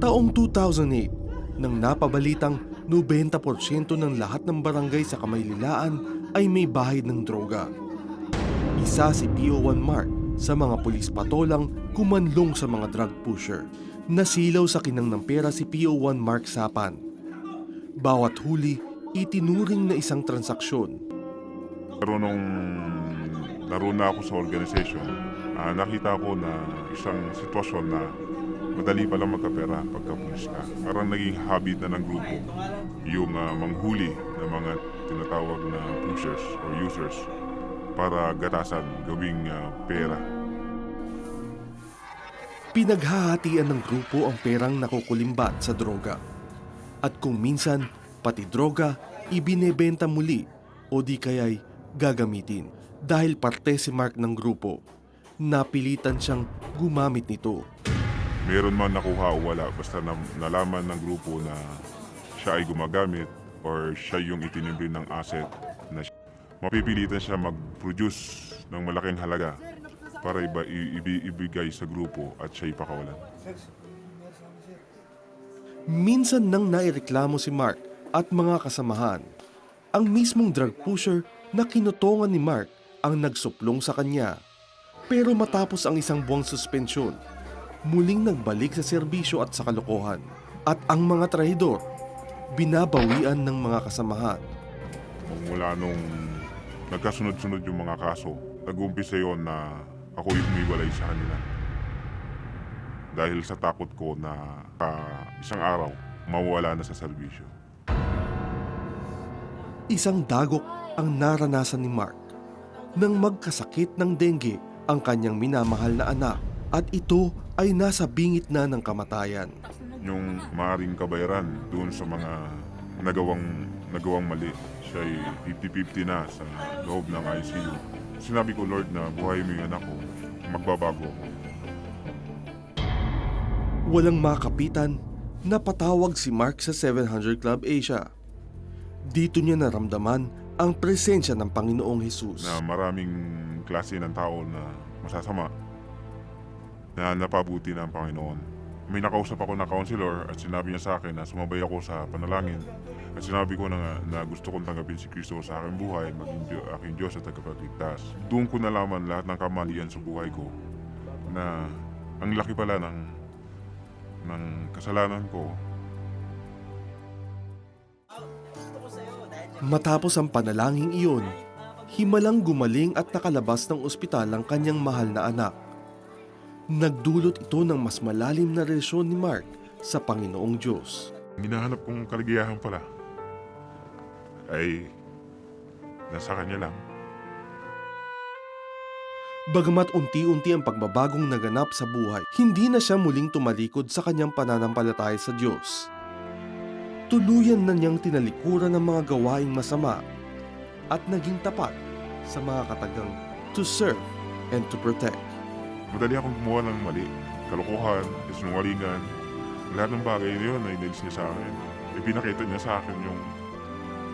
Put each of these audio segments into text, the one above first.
Taong 2008, nang napabalitang 90% ng lahat ng barangay sa Kamaylilaan ay may bahid ng droga. Isa si PO1 Mark sa mga pulis patolang kumanlong sa mga drug pusher. Nasilaw sa kinang ng pera si PO1 Mark Sapan. Bawat huli, itinuring na isang transaksyon. Pero nung naroon na ako sa organization, ah, nakita ko na isang sitwasyon na madali palang magkapera pagka pulis ka. Parang naging habit na ng grupo yung ah, manghuli ng mga tinatawag na pushers or users para gatasan gawing ah, pera. Pinaghahatian ng grupo ang perang nakukulimbat sa droga. At kung minsan, pati droga, ibinebenta muli o di kaya'y gagamitin. Dahil parte si Mark ng grupo, napilitan siyang gumamit nito. Meron man nakuha o wala, basta na, nalaman ng grupo na siya ay gumagamit or siya yung itinimbre ng asset na siya. Mapipilitan siya mag-produce ng malaking halaga para iba, ibigay sa grupo at siya ipakawalan. Minsan nang naireklamo si Mark at mga kasamahan, ang mismong drug pusher na kinutongan ni Mark ang nagsuplong sa kanya. Pero matapos ang isang buwang suspensyon, muling nagbalik sa serbisyo at sa kalokohan. At ang mga trahidor, binabawian ng mga kasamahan. Mula nung nagkasunod-sunod yung mga kaso, nag-umpisa yon na ako yung umiwalay sa kanila. Dahil sa takot ko na ah, isang araw, mawala na sa serbisyo. Isang dagok ang naranasan ni Mark nang magkasakit ng dengue ang kanyang minamahal na anak at ito ay nasa bingit na ng kamatayan. yung maaring kabayaran doon sa mga nagawang nagawang mali. Siya ay 50-50 na sa loob ng ICU. Sinabi ko, Lord, na buhay mo yung anak ko. Magbabago ako. Walang makapitan na patawag si Mark sa 700 Club Asia. Dito niya naramdaman ang presensya ng Panginoong Hesus. Na maraming klase ng tao na masasama na napabuti ng Panginoon. May nakausap ako na counselor at sinabi niya sa akin na sumabay ako sa panalangin at sinabi ko na, na gusto kong tanggapin si Kristo sa aking buhay, maging Diyo, aking Diyos at tagapagligtas. Doon ko nalaman lahat ng kamalian sa buhay ko na ang laki pala ng, ng kasalanan ko Matapos ang panalangin iyon, himalang gumaling at nakalabas ng ospital ang kanyang mahal na anak. Nagdulot ito ng mas malalim na relasyon ni Mark sa Panginoong Diyos. Hinahanap kong kaligayahan pala ay nasa kanya lang. Bagamat unti-unti ang pagbabagong naganap sa buhay, hindi na siya muling tumalikod sa kanyang pananampalataya sa Diyos. Tuluyan na niyang tinalikuran ang mga gawaing masama at naging tapat sa mga katagang to serve and to protect. Madali akong gumawa ng mali. Kalokohan, kasinungalingan. Lahat ng bagay na yun ay inalis niya sa akin. Ipinakita niya sa akin yung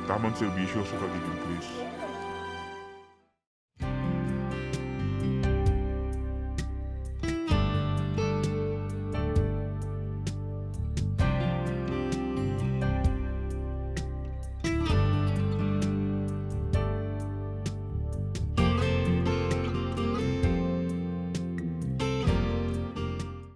tamang serbisyo sa pagiging pulis.